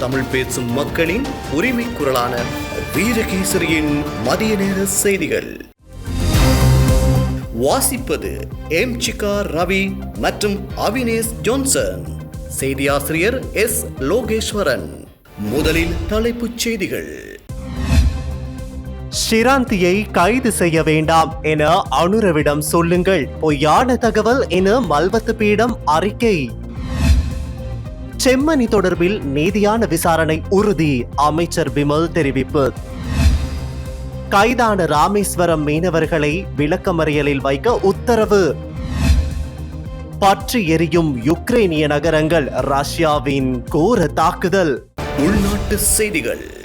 தமிழ் பேசும் மக்களின் உரிமை குரலான வீரகேசரியின் மதிய நேர செய்திகள். வாசிப்பது எம் சிகா ரவி மற்றும் அவினேஷ் ஜோன்சன். செய்தியாசிரியர் எஸ் லோகேஸ்வரன். முதலில் தலைப்புச் செய்திகள். ஷிராந்தியை கைது செய்ய வேண்டாம் என அனுரவிடம் சொல்லுங்கள். பொய்யான தகவல் என மல்வத்து பீடம் அறிக்கை. செம்மணி தொடர்பில் நீதியான விசாரணை உறுதி அமைச்சர் விமல் தெரிவிப்பு. கைதான ராமேஸ்வரம் மீனவர்களை விளக்கமறியலில் வைக்க உத்தரவு. பற்றி எரியும் யுக்ரைனிய நகரங்கள் ரஷ்யாவின் கோர தாக்குதல். உள்நாட்டு செய்திகள்.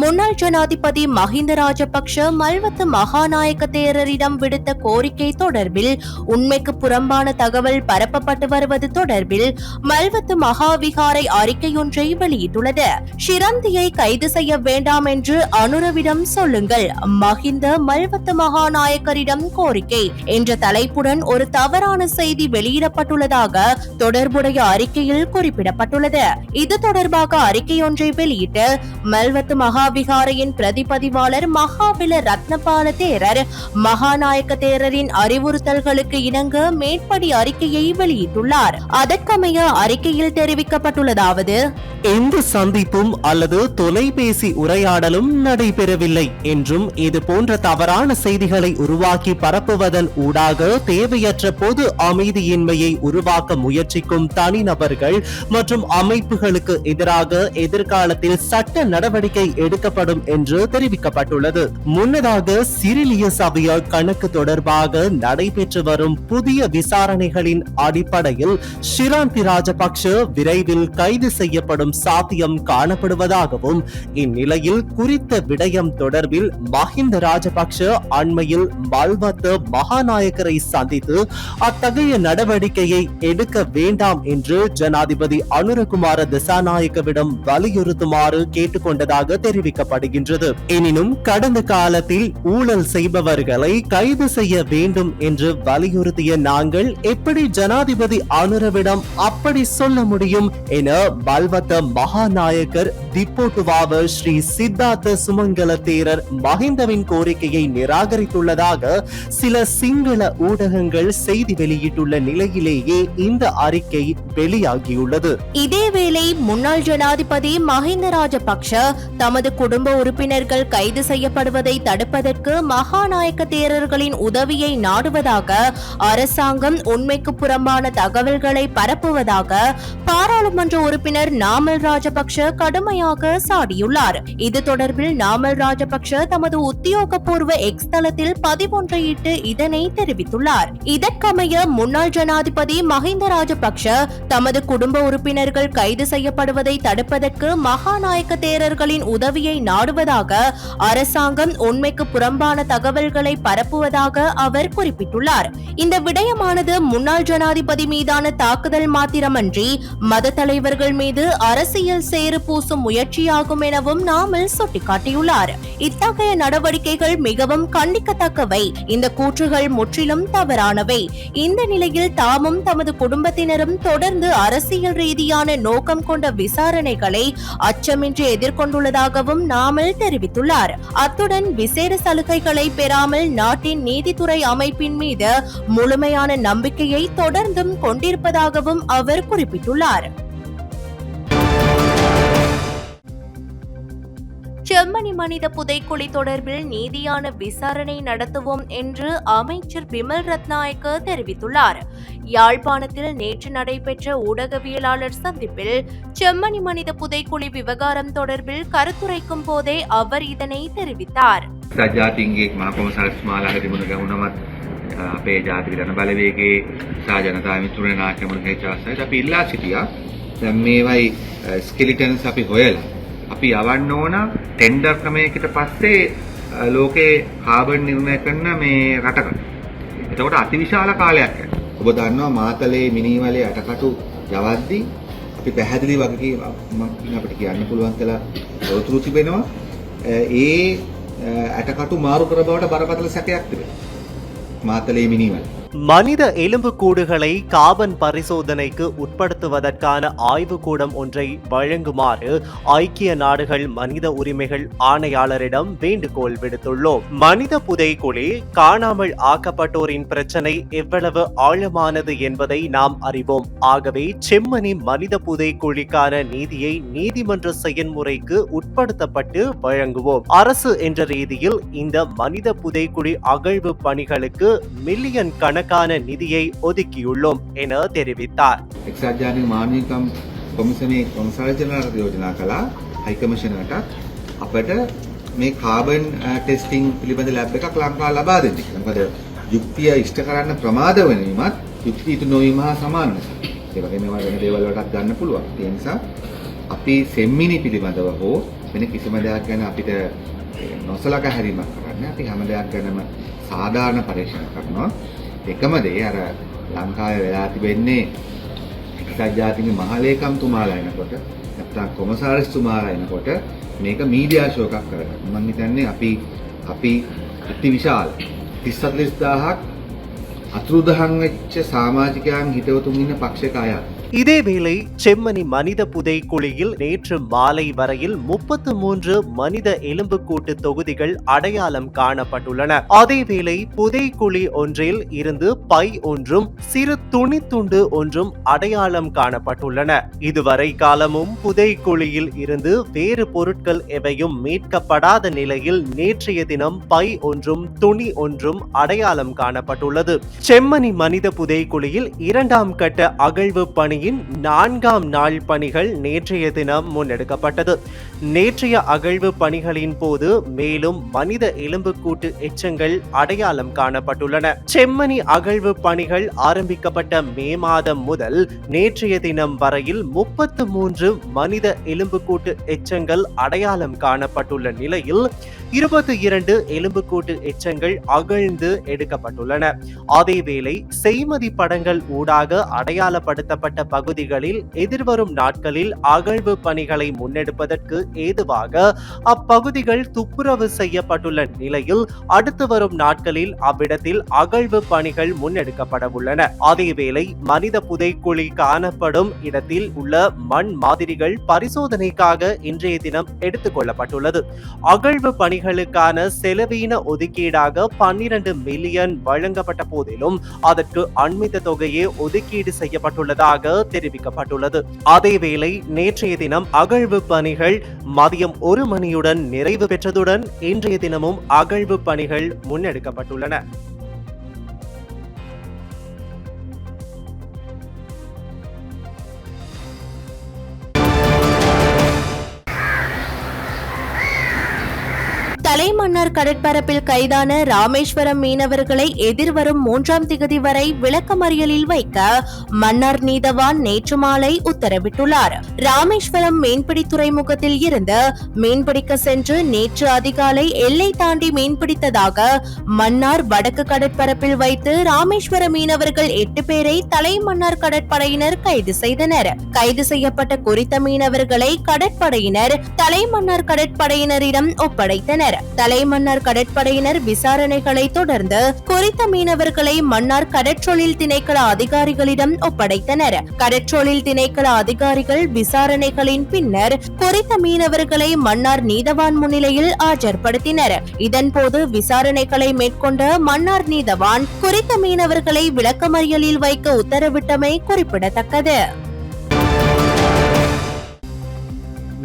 முன்னாள் ஜனாதிபதி மஹிந்த ராஜபக்ஷ மல்வத்து மகாநாயக்க தேரரிடம் விடுத்த கோரிக்கை தொடர்பில் உண்மைக்கு புறம்பான தகவல் பரப்பப்பட்டு வருவது தொடர்பில் மல்வத்து மகாவிகாரை அறிக்கையொன்றை வெளியிட்டுள்ளது. ஷிரந்தியை கைது செய்ய வேண்டாம் என்று அனுரவிடம் சொல்லுங்கள் மஹிந்த மல்வத்து மகாநாயக்கரிடம் கோரிக்கை என்ற தலைப்புடன் ஒரு தவறான செய்தி வெளியிடப்பட்டுள்ளதாக தொடர்புடைய அறிக்கையில் குறிப்பிடப்பட்டுள்ளது. இது தொடர்பாக அறிக்கையொன்றை வெளியிட்டு மல்வத்து மகா மகாவிகாரையின் பிரதிபதிவாளர் மகாவில ரத்னபால தேரர். மகாநாயக்க தேரரின் அறிவுறுத்தல்களுக்கு இணங்க மேற்படி அறிக்கையை வெளியிட்டுள்ளார். அதற்கமைய அறிக்கையில் தெரிவிக்கப்பட்டுள்ளதாவது எந்த சந்திப்பும் அல்லது தொலைபேசி உரையாடலும் நடைபெறவில்லை என்றும் இது போன்ற தவறான செய்திகளை உருவாக்கி பரப்புவதன் ஊடாக தேவையற்ற பொது அமைதியின்மையை உருவாக்க முயற்சிக்கும் தனிநபர்கள் மற்றும் அமைப்புகளுக்கு எதிராக எதிர்காலத்தில் சட்ட நடவடிக்கை எடுக்கப்படும் என்று தெரிவிக்கப்பட்டுள்ளது. முன்னதாக சிறிலிய சபையால் கணக்கு தொடர்பாக நடைபெற்று வரும் புதிய விசாரணைகளின் அடிப்படையில் ஷிராந்தி ராஜபக்ஷ விரைவில் கைது செய்யப்படும் சாத்தியம் காணப்படுவதாகவும் இந்நிலையில் குறித்த விடயம் தொடர்பில் மஹிந்த ராஜபக்ஷ அண்மையில் மல்வத்த மகாநாயகரை சந்தித்து அத்தகைய நடவடிக்கையை எடுக்க வேண்டாம் என்று ஜனாதிபதி அனுரகுமார திசாநாயக்கவிடம் வலியுறுத்துமாறு கேட்டுக்கொண்டதாக தெரிவிக்கப்படுகின்றது எனினும் கடந்த காலத்தில் ஊழல் செய்பவர்களை கைது செய்ய வேண்டும் என்று வலியுறுத்திய நாங்கள் எப்படி ஜனாதிபதி அனுரவிடம் அப்படி சொல்ல முடியும் என பல்வத்த மகாநாயக்கர் திப்போட்டுவாவ ஸ்ரீ சித்தார்த்த சுமங்கல தேரர் மஹிந்தவின் கோரிக்கையை நிராகரித்துள்ளதாக சில சிங்கள ஊடகங்கள் செய்தி வெளியிட்டுள்ள நிலையிலேயே இந்த அறிக்கை வெளியாகியுள்ளது. இதேவேளை முன்னாள் ஜனாதிபதி மஹிந்த ராஜபக்ஷ தமது குடும்ப உறுப்பினர்கள் கைது செய்யப்படுவதை தடுப்பதற்கு மகாநாயக்க தேரர்களின் உதவியை நாடுவதாக அரசாங்கம் உண்மைக்கு புறம்பான தகவல்களை பரப்புவதாக பாராளுமன்ற உறுப்பினர் நாமல் ராஜபக்ஷ கடுமையாக சாடியுள்ளார். இது தொடர்பில் நாமல் ராஜபக்ஷ தமது உத்தியோகபூர்வ எக்ஸ் தளத்தில் பதிவொன்றையிட்டு இதனை தெரிவித்துள்ளார். இதற்கமைய முன்னாள் ஜனாதிபதி மஹிந்த ராஜபக்ஷ தமது குடும்ப உறுப்பினர்கள் கைது செய்யப்படுவதை தடுப்பதற்கு மகாநாயக்க தேரர்களின் உதவி உதவியை நாடுவதாக அரசாங்கம் உண்மைக்கு புறம்பான தகவல்களை பரப்புவதாக அவர் குறிப்பிட்டுள்ளார். இந்த விடயமானது முன்னாள் ஜனாதிபதி மீதான தாக்குதல் மாத்திரமன்றி மத தலைவர்கள் மீது அரசியல் சேறு பூசும் முயற்சியாகும் எனவும் நாமல் சுட்டிக்காட்டியுள்ளார். இத்தகைய நடவடிக்கைகள் மிகவும் கண்டிக்கத்தக்கவை. இந்த கூற்றுகள் முற்றிலும் தவறானவை. இந்த நிலையில் தாமும் தமது குடும்பத்தினரும் தொடர்ந்து அரசியல் ரீதியான நோக்கம் கொண்ட விசாரணைகளை அச்சமின்றி எதிர்கொண்டுள்ளதாகவும் நாமல் தெரிவித்துள்ளார். அத்துடன் விசேட சலுகைகளை பெறாமல் நாட்டின் நீதித்துறை அமைப்பின் மீது முழுமையான நம்பிக்கையை தொடர்ந்தும் கொண்டிருப்பதாகவும் அவர் குறிப்பிட்டுள்ளார். செம்மணி மனித புதைக்குழி தொடர்பில் நீதியான விசாரணை நடத்துவோம் என்று அமைச்சர் பிமல் ரத்நாயக்க தெரிவித்துள்ளார் யாழ்ப்பாணத்தில் நேற்று நடைபெற்ற ஊடகவியலாளர் சந்திப்பில் செம்மணி மனித புதைக்குழி விவகாரம் தொடர்பில் கருத்துரைக்கும் போதே அவர் இதனை தெரிவித்தார் ජාතින්ගේ මහකොමසාරිස් මාලාක තිබුණ ගමුණමත් අපේ ජාතික ජන බලවේගේ සහ ජනතා මිතුරේ නාට්‍යමුණ හේචාසයට අපි ඉල්ලා සිටියා දැන් මේවයි ස්කෙලිටන්ස් අපි හොයලා අපි යවන්න ඕන ටෙන්ඩර් ක්‍රමයකට පස්සේ අ, ලෝකේ කාබන් නිර්ණය කරන මේ රටකට. එතකොට අතිවිශාල කාලයක් යනවා. ඔබ දන්නවා මාතලේ මිනීවලේ අටකටු යවද්දී අපි පැහැදිලි වගකීමක් අපිට කියන්න පුළුවන් කියලා තොරතුරු තිබෙනවා. අ, ඒ අ, ඇටකටු මාරු කර බවට බරපතල සැකයක් තිබෙනවා. මාතලේ මිනීවල. மனித எலும்புக்கூடுகளை காபன் பரிசோதனைக்கு உட்படுத்துவதற்கான ஆய்வுக்கூடம் ஒன்றை வழங்குமாறு ஐக்கிய நாடுகள் மனித உரிமைகள் ஆணையாளரிடம் வேண்டுகோள் விடுத்துள்ளோம். மனித புதைக்குழி காணாமல் ஆக்கப்பட்டோரின் பிரச்சனை எவ்வளவு ஆழமானது என்பதை நாம் அறிவோம். ஆகவே செம்மணி மனித புதைக்குழிக்கான நீதியை நீதிமன்ற செயல்முறைக்கு உட்படுத்தப்பட்டு வழங்குவோம். அரசு என்ற ரீதியில் இந்த மனித புதைக்குழி அகழ்வு பணிகளுக்கு மில்லியன் கணக்கான நிதியை ஒதுக்கியுள்ளோம் என தெரிவித்தார் එක්සත් ජාතික මානවිකම් කොමිසමේ කොමසාරි ජනරාලට යෝජනා කළා හයි කමිෂනරටත් අපට මේ කාබන් ටෙස්ටිං පිළිබඳ ලැබ් එකක් ලංකාව ලබා දෙන්න කියලා. මොකද යුක්තිය ඉෂ්ට කරන්න ප්‍රමාද වෙනීමත් යුක්තිය ඉටු නොවීම හා සමාන නිසා. ඒ වගේම ඒවා වෙන දේවල් වලටත් ගන්න පුළුවන්. ඒ නිසා අපි සෙම්මිනි පිළිබඳව හෝ වෙන කිසිම දෙයක් ගැන අපිට නොසලකා හැරීමක් කරන්නේ අපි හැම දෙයක් ගැනම සාධාරණ පරීක්ෂණ කරනවා. එකම දේ අර ලංකාවේ වෙලා තිබෙන්නේ එක්සත් ජාතික මහලේකම්තුමාලා එනකොට නැත්නම් කොමසාරිස්තුමාලා එනකොට මේක මීඩියා ෂෝ එකක් කරගන්න. මම හිතන්නේ අපි අපි අති විශාල 34000ක් අතුරුදහන් වෙච්ච සමාජිකයන් හිතවතුන් ඉන්න පක්ෂයක අයත් இதேவேளை செம்மணி மனித புதைக்குழியில் நேற்று மாலை வரையில் முப்பத்து மூன்று மனித எலும்புக்கூட்டு தொகுதிகள் அடையாளம் காணப்பட்டுள்ளன. அதேவேளை புதைக்குழி ஒன்றில் இருந்து பை ஒன்றும் சிறு துணி துண்டு ஒன்றும் அடையாளம் காணப்பட்டுள்ளன. இதுவரை காலமும் புதைக்குழியில் இருந்து வேறு பொருட்கள் எவையும் மீட்கப்படாத நிலையில் நேற்றைய தினம் பை ஒன்றும் துணி ஒன்றும் அடையாளம் காணப்பட்டுள்ளது. செம்மணி மனித புதைக்குழியில் இரண்டாம் கட்ட அகழ்வு பணி பணியின் நான்காம் நாள் பணிகள் நேற்றைய தினம் முன்னெடுக்கப்பட்டது. நேற்றைய அகழ்வு பணிகளின் போது மேலும் மனித எலும்புக்கூட்டு எச்சங்கள் அடையாளம் காணப்பட்டுள்ளன. செம்மணி அகழ்வு பணிகள் ஆரம்பிக்கப்பட்ட மே மாதம் முதல் நேற்றைய தினம் வரையில் முப்பத்து மூன்று மனித எலும்புக்கூட்டு எச்சங்கள் அடையாளம் காணப்பட்டுள்ள நிலையில் இருபத்தி இரண்டு எலும்புக்கூட்டு எச்சங்கள் அகழ்ந்து எடுக்கப்பட்டுள்ளன. அதேவேளை செய்மதி படங்கள் ஊடாக அடையாளப்படுத்தப்பட்ட பகுதிகளில் எதிர்வரும் நாட்களில் அகழ்வு பணிகளை முன்னெடுப்பதற்கு ஏதுவாக அப்பகுதிகள் துப்புரவு செய்யப்பட்டுள்ள நிலையில் அடுத்து வரும் நாட்களில் அவ்விடத்தில் அகழ்வு பணிகள் முன்னெடுக்கப்பட உள்ளன. அதேவேளை மனித புதைக்குழி காணப்படும் இடத்தில் உள்ள மண் மாதிரிகள் பரிசோதனைக்காக இன்றைய தினம் எடுத்துக் கொள்ளப்பட்டுள்ளது. அகழ்வு பணிகளுக்கான செலவீன ஒதுக்கீடாக பன்னிரண்டு மில்லியன் வழங்கப்பட்ட போதிலும் அதற்கு அண்மித்த தொகையே ஒதுக்கீடு செய்யப்பட்டுள்ளதாக தெரிவிக்கப்பட்டுள்ளது. அதேவேளை நேற்றைய தினம் அகழ்வு பணிகள் மதியம் ஒரு மணியுடன் நிறைவு பெற்றதுடன் இன்றைய தினமும் அகழ்வு பணிகள் முன்னெடுக்கப்பட்டுள்ளன. தலைமன்னார் கடற்பரப்பில் கைதான ராமேஸ்வரம் மீனவர்களை எதிர்வரும் மூன்றாம் திகதி வரை விளக்கமறியலில் வைக்க மன்னார் நீதவான் நேற்று மாலை உத்தரவிட்டுள்ளார். ராமேஸ்வரம் மீன்பிடி துறைமுகத்தில் இருந்து மீன்பிடிக்க சென்று நேற்று அதிகாலை எல்லை தாண்டி மீன்பிடித்ததாக மன்னார் வடக்கு கடற்பரப்பில் வைத்து ராமேஸ்வர மீனவர்கள் எட்டு பேரை தலைமன்னார் கடற்படையினர் கைது செய்தனர். கைது செய்யப்பட்ட குறித்த மீனவர்களை கடற்படையினர் தலைமன்னார் கடற்படையினரிடம் ஒப்படைத்தனர். தலை மன்னார் கடற்படையினர் விசாரணைகளை தொடர்ந்து குறித்த மீனவர்களை மன்னார் கடற்றொழில் திணைக்கள அதிகாரிகளிடம் ஒப்படைத்தனர். கடற்றொழில் திணைக்கள அதிகாரிகள் விசாரணைகளின் பின்னர் குறித்த மீனவர்களை மன்னார் நீதவான் முன்னிலையில் ஆஜர்படுத்தினர். இதன்போது விசாரணைகளை மேற்கொண்ட மன்னார் நீதவான் குறித்த மீனவர்களை விளக்கமறியலில் வைக்க உத்தரவிட்டமை குறிப்பிடத்தக்கது.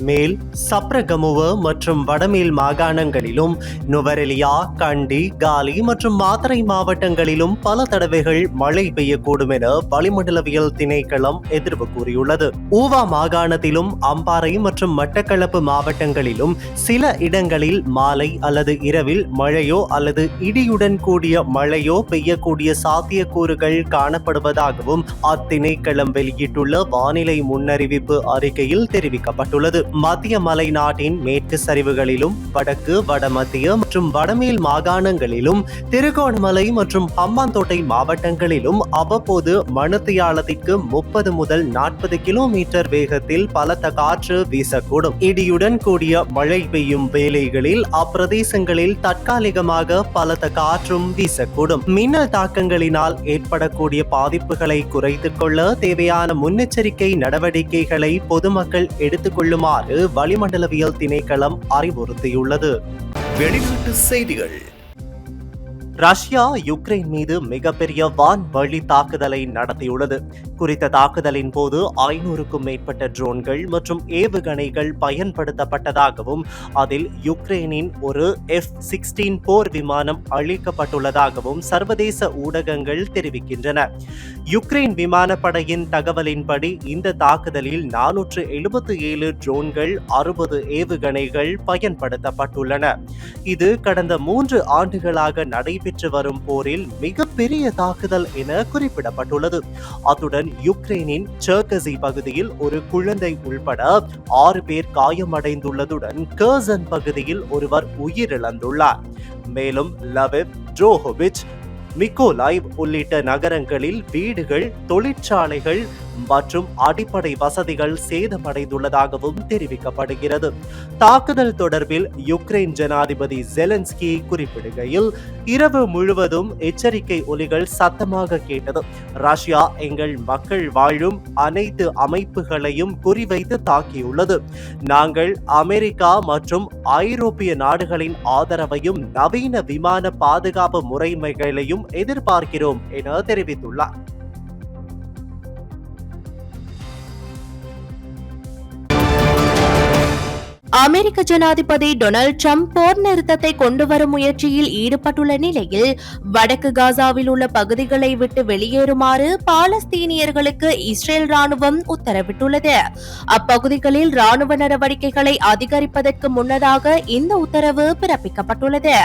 மேல் சப்ரகமுவ மற்றும் வடமேல் மாகாணங்களிலும் நுவரெலியா கண்டி காலி மற்றும் மாத்தரை மாவட்டங்களிலும் பல தடவைகள் மழை பெய்யக்கூடும் என வளிமண்டலவியல் திணைக்களம் எதிர்வு கூறியுள்ளது. ஊவா மாகாணத்திலும் அம்பாறை மற்றும் மட்டக்களப்பு மாவட்டங்களிலும் சில இடங்களில் மாலை அல்லது இரவில் மழையோ அல்லது இடியுடன் கூடிய மழையோ பெய்யக்கூடிய சாத்தியக்கூறுகள் காணப்படுவதாகவும் அத்திணைக்களம் வெளியிட்டுள்ள வானிலை முன்னறிவிப்பு அறிக்கையில் தெரிவிக்கப்பட்டுள்ளது. மத்திய மலைநாட்டின் மேற்கு சரிவுகளிலும் வடக்கு வடமத்திய மற்றும் வடமேல் மாகாணங்களிலும் திருகோணமலை மற்றும் ஹம்பாந்தோட்டை மாவட்டங்களிலும் அவ்வப்போது மணித்தியாலத்திற்கு முப்பது முதல் நாற்பது கிலோமீட்டர் வேகத்தில் பலத்த காற்று வீசக்கூடும். இடியுடன் கூடிய மழை பெய்யும் வேளைகளில் அப்பிரதேசங்களில் தற்காலிகமாக பலத்த காற்றும் வீசக்கூடும். மின்னல் தாக்கங்களினால் ஏற்படக்கூடிய பாதிப்புகளை குறைத்துக் கொள்ள தேவையான முன்னெச்சரிக்கை நடவடிக்கைகளை பொதுமக்கள் எடுத்துக்கொள்ளுமாறு வளிமண்டலவியல் திணைக்களம் அறிவுறுத்தியுள்ளது. வெளிநாட்டு செய்திகள். ரஷ்யா யுக்ரைன் மீது மிகப்பெரிய வான்வழி தாக்குதலை நடத்தியுள்ளது. குறித்த தாக்குதலின் போது ஐநூறுக்கும் மேற்பட்ட ட்ரோன்கள் மற்றும் ஏவுகணைகள் பயன்படுத்தப்பட்டதாகவும் அதில் யுக்ரைனின் ஒரு எஃப் சிக்ஸ்டீன் போர் விமானம் அழிக்கப்பட்டுள்ளதாகவும் சர்வதேச ஊடகங்கள் தெரிவிக்கின்றன. யுக்ரைன் விமானப்படையின் தகவலின்படி இந்த தாக்குதலில் நானூற்று எழுபத்தி ஏழு ட்ரோன்கள் அறுபது ஏவுகணைகள் பயன்படுத்தப்பட்டுள்ளன. இது கடந்த மூன்று ஆண்டுகளாக நடைபெற்ற வரும் போரில் மிகப்பெரிய தாக்குதல் என குறிப்பிடப்பட்டுள்ளது. அத்துடன் யுக்ரைனின் சர்கசி பகுதியில் ஒரு குழந்தை உள்பட ஆறு பேர் காயமடைந்துள்ளதுடன் கர்சன் பகுதியில் ஒருவர் உயிரிழந்துள்ளார். மேலும் லவிவ் ட்ரோஹோவிச் மிக்கோலாய்வ் உள்ளிட்ட நகரங்களில் வீடுகள் தொழிற்சாலைகள் மற்றும் அடிப்படை வசதிகள் சேதமடைந்துள்ளதாகவும் தெரிவிக்கப்படுகிறது. தாக்குதல் தொடர்பில் யுக்ரைன் ஜனாதிபதி ஜெலன்ஸ்கி குறிப்பிடுகையில் இரவு முழுவதும் எச்சரிக்கை ஒலிகள் சத்தமாக கேட்டது. ரஷ்யா எங்கள் மக்கள் வாழும் அனைத்து அமைப்புகளையும் குறிவைத்து தாக்கியுள்ளது. நாங்கள் அமெரிக்கா மற்றும் ஐரோப்பிய நாடுகளின் ஆதரவையும் நவீன விமான பாதுகாப்பு முறைமைகளையும் எதிர்பார்க்கிறோம் என தெரிவித்துள்ளார். அமெரிக்க ஜனாதிபதி டொனால்ட் ட்ரம்ப் போர் நிறுத்தத்தை கொண்டு வரும் முயற்சியில் ஈடுபட்டுள்ள நிலையில் வடக்கு காசாவில் உள்ள பகுதிகளை விட்டு வெளியேறுமாறு பாலஸ்தீனியர்களுக்கு இஸ்ரேல் ராணுவம் உத்தரவிட்டுள்ளது. அப்பகுதிகளில் ராணுவ நடவடிக்கைகளை அதிகரிப்பதற்கு முன்னதாக இந்த உத்தரவு பிறப்பிக்கப்பட்டுள்ளது.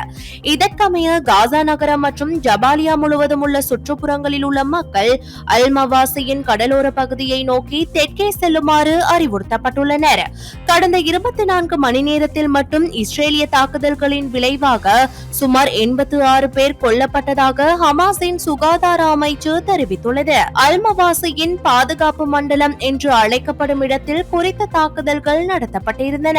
இதற்கமைய காசா நகரம் மற்றும் ஜபாலியா முழுவதும் உள்ள சுற்றுப்புறங்களில் உள்ள மக்கள் அல்மவாசியின் கடலோர பகுதியை நோக்கி தெற்கே செல்லுமாறு அறிவுறுத்தப்பட்டுள்ளனர். கடந்த இருபத்தி நான்கு மணி நேரத்தில் மட்டும் இஸ்ரேலிய தாக்குதல்களின் விளைவாக சுமார் எண்பத்து ஆறு பேர் கொல்லப்பட்டதாக ஹமாஸின் சுகாதார அமைச்சு தெரிவித்துள்ளது. அல்மவாசியின் பாதுகாப்பு மண்டலம் என்று அழைக்கப்படும் இடத்தில் குறித்த தாக்குதல்கள் நடத்தப்பட்டிருந்தன.